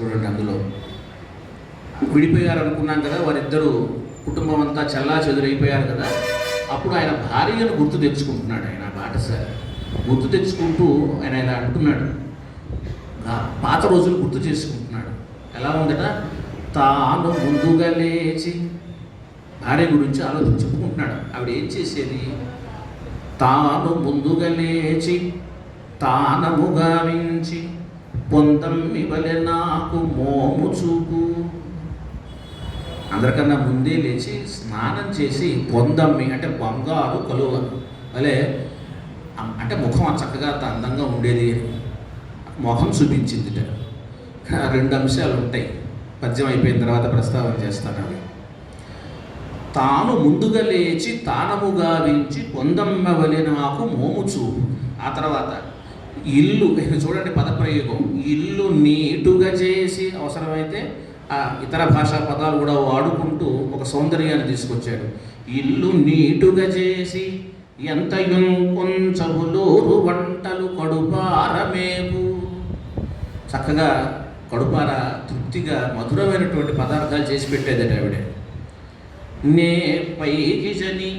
చూడండి అందులో. విడిపోయారు అనుకున్నాం కదా వారిద్దరూ కుటుంబం అంతా చల్లా చెదురైపోయారు కదా. అప్పుడు ఆయన భార్యను గుర్తు తెచ్చుకుంటున్నాడు ఆయన బాటసారి. గుర్తు తెచ్చుకుంటూ ఆయన ఇలా అంటున్నాడు. పాత రోజులు గుర్తు చేసుకుంటున్నాడు. ఎలా ఉందట? తాను ముందుగా లేచి భార్య గురించి ఆలోచన చెప్పుకుంటున్నాడు. ఆవిడ ఏం చేసేది? తాను ముందుగా లేచి తానముగా మించి పొందమ్మివలె నాకు మోము చూపు. అందరికన్నా ముందే లేచి స్నానం చేసి పొందమ్మి అంటే బంగారు కలువ అలే అంటే ముఖం ఆ చక్కగా అంత అందంగా ఉండేది మొహం చూపించింది రెండు అంశాలు ఉంటాయి. పద్యం అయిపోయిన తర్వాత ప్రస్తావన చేస్తాను అవి. తాను ముందుగా లేచి తానముగా వించి పొందమ్మవలె నాకు మోము చూపు. ఆ తర్వాత ఇల్లు చూడండి పదప్రయోగం. ఇల్లు నీటుగా చేసి అవసరమైతే ఆ ఇతర భాషా పదాలు కూడా వాడుకుంటూ ఒక సౌందర్యాన్ని తీసుకొచ్చాడు. ఇల్లు నీటుగా చేసి ఎంత కొంచెములోరు వంటలు కడుపారమేపు చక్కగా కడుపార తృప్తిగా మధురమైనటువంటి పదార్థాలు చేసి పెట్టేదట ఆవిడ. నే పైకి జని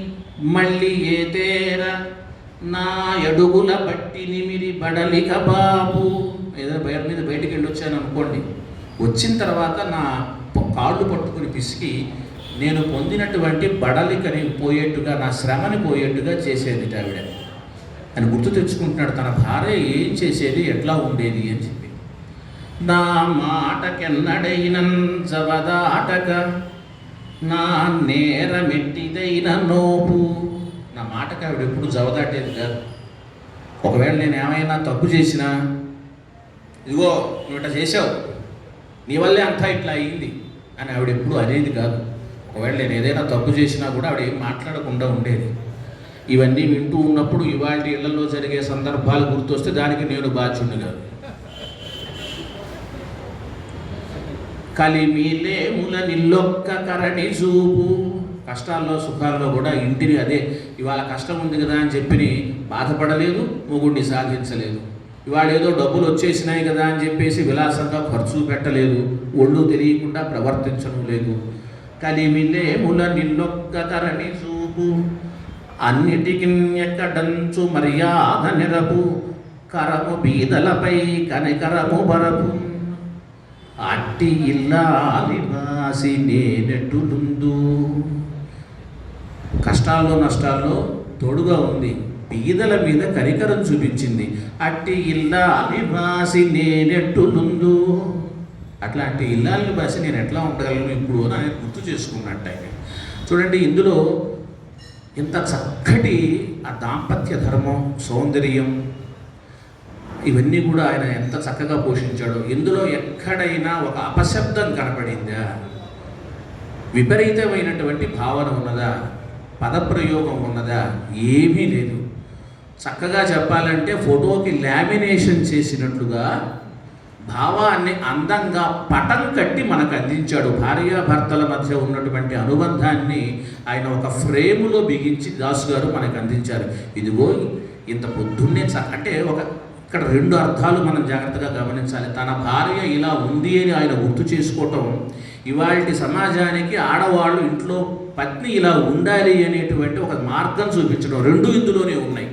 మళ్ళీ ఏ తేరా నా అడుగుల బట్టి నిమిరి బడలిక బాబు ఏదో బయట మీద బయటికి వెళ్ళి వచ్చాను అనుకోండి. వచ్చిన తర్వాత నా కాళ్ళు పట్టుకుని పిసికి నేను పొందినటువంటి బడలికని పోయేట్టుగా నా శ్రమని పోయేట్టుగా చేసేది ఆవిడ. అని గుర్తు తెచ్చుకుంటున్నాడు. తన భార్య ఏం చేసేది ఎట్లా ఉండేది అని చెప్పి. నా మాటకెన్నడైన జవదాటక నా నేరమెట్టిదైన నోపు మాటకు ఆవిడ ఎప్పుడు జవదాటేది కాదు. ఒకవేళ నేను ఏమైనా తప్పు చేసినా ఇదిగో నువ్వు ఇట్లా చేసావు నీ వల్లే అంతా ఇట్లా అయింది అని ఆవిడ ఎప్పుడు అనేది కాదు. ఒకవేళ నేను ఏదైనా తప్పు చేసినా కూడా ఆవిడ ఏం మాట్లాడకుండా ఉండేది. ఇవన్నీ వింటూ ఉన్నప్పుడు ఇవాళ ఇళ్ళలో జరిగే సందర్భాలు గుర్తొస్తే దానికి నేను బాధ్యుడు కాదు. కలిమిలేముల నిల్లొక్క కరణి చూపు. కష్టాల్లో సుఖాల్లో కూడా ఇంటిని అదే ఇవాళ కష్టం ఉంది కదా అని చెప్పి బాధపడలేదు మొగుడిని సాధించలేదు. ఇవాళ ఏదో డబ్బులు వచ్చేసినాయి కదా అని చెప్పేసి విలాసంగా ఖర్చు పెట్టలేదు ఒళ్ళు తెలియకుండా ప్రవర్తించడం లేదు. కలిమిలేముల నిన్నొక్క తరణి చూపు అన్నిటికి ఎక్కడంచు మర్యాద నిరపు కరము బీదలపై కనికరము బరపు. అట్టి ఇల్లాలి వాసి నేనెట్టులుందు కష్టాల్లో నష్టాల్లో తోడుగా ఉంది. బీదల మీద కనికరం చూపించింది. అట్టి ఇల్లాలి వాసి నేనెట్టులుందు అట్లాంటి ఇల్లాలని బాసి నేను ఎట్లా ఉండగలను ఇప్పుడు అని ఆయన గుర్తు చేసుకున్నట్టు ఆయన. చూడండి ఇందులో ఇంత చక్కటి ఆ దాంపత్య ధర్మం సౌందర్యం ఇవన్నీ కూడా ఆయన ఎంత చక్కగా పోషించాడో. ఇందులో ఎక్కడైనా ఒక అపశబ్దం కనపడిందా? విపరీతమైనటువంటి భావన ఉన్నదా? పదప్రయోగం ఉన్నదా? ఏమీ లేదు. చక్కగా చెప్పాలంటే ఫోటోకి లామినేషన్ చేసినట్లుగా భావాన్ని అందంగా పటం కట్టి మనకు అందించాడు. భార్యాభర్తల మధ్య ఉన్నటువంటి అనుబంధాన్ని ఆయన ఒక ఫ్రేములో బిగించి దాసు గారు మనకు అందించారు. ఇదిగో ఇంత పొద్దున్నే చ అంటే ఒక ఇక్కడ రెండు అర్థాలు మనం జాగ్రత్తగా గమనించాలి. తన భార్య ఇలా ఉంది అని ఆయన గుర్తు చేసుకోవటం ఇవాళ సమాజానికి ఆడవాళ్ళు ఇంట్లో పత్ని ఇలా ఉండాలి అనేటువంటి ఒక మార్గం చూపించడం రెండు ఇందులోనే ఉన్నాయి.